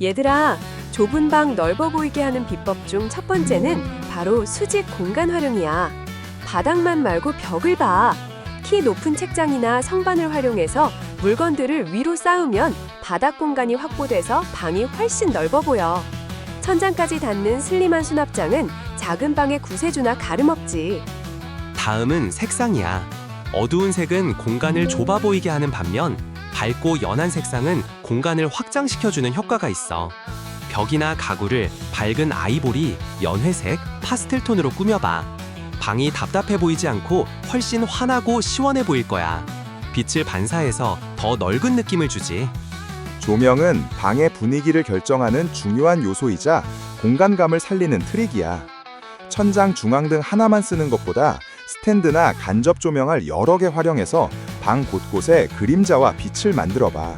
얘들아, 좁은 방 넓어 보이게 하는 비법 중 첫 번째는 바로 수직 공간 활용이야. 바닥만 말고 벽을 봐. 키 높은 책장이나 성반을 활용해서 물건들을 위로 쌓으면 바닥 공간이 확보돼서 방이 훨씬 넓어 보여. 천장까지 닿는 슬림한 수납장은 작은 방의 구세주나 가름없지. 다음은 색상이야. 어두운 색은 공간을 좁아 보이게 하는 반면 밝고 연한 색상은 공간을 확장시켜주는 효과가 있어. 벽이나 가구를 밝은 아이보리, 연회색, 파스텔 톤으로 꾸며봐. 방이 답답해 보이지 않고 훨씬 환하고 시원해 보일 거야. 빛을 반사해서 더 넓은 느낌을 주지. 조명은 방의 분위기를 결정하는 중요한 요소이자 공간감을 살리는 트릭이야. 천장 중앙등 하나만 쓰는 것보다 스탠드나 간접 조명을 여러 개 활용해서 방 곳곳에 그림자와 빛을 만들어 봐.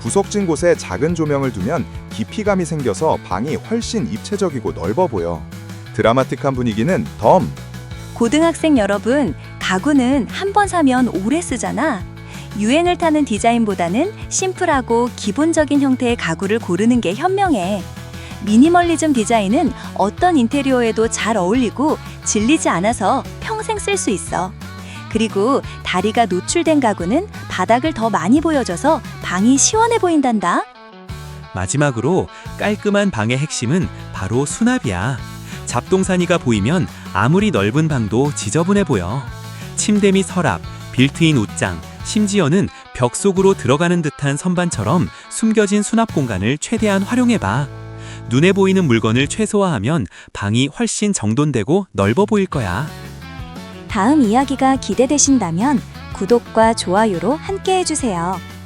구석진 곳에 작은 조명을 두면 깊이감이 생겨서 방이 훨씬 입체적이고 넓어 보여. 드라마틱한 분위기는 덤. 고등학생 여러분, 가구는 한 번 사면 오래 쓰잖아. 유행을 타는 디자인보다는 심플하고 기본적인 형태의 가구를 고르는 게 현명해. 미니멀리즘 디자인은 어떤 인테리어에도 잘 어울리고 질리지 않아서 평생 쓸 수 있어. 그리고 다리가 노출된 가구는 바닥을 더 많이 보여줘서 방이 시원해 보인단다. 마지막으로 깔끔한 방의 핵심은 바로 수납이야. 잡동사니가 보이면 아무리 넓은 방도 지저분해 보여. 침대 및 서랍, 빌트인 옷장, 심지어는 벽 속으로 들어가는 듯한 선반처럼 숨겨진 수납 공간을 최대한 활용해봐. 눈에 보이는 물건을 최소화하면 방이 훨씬 정돈되고 넓어 보일 거야. 다음 이야기가 기대되신다면 구독과 좋아요로 함께 해주세요.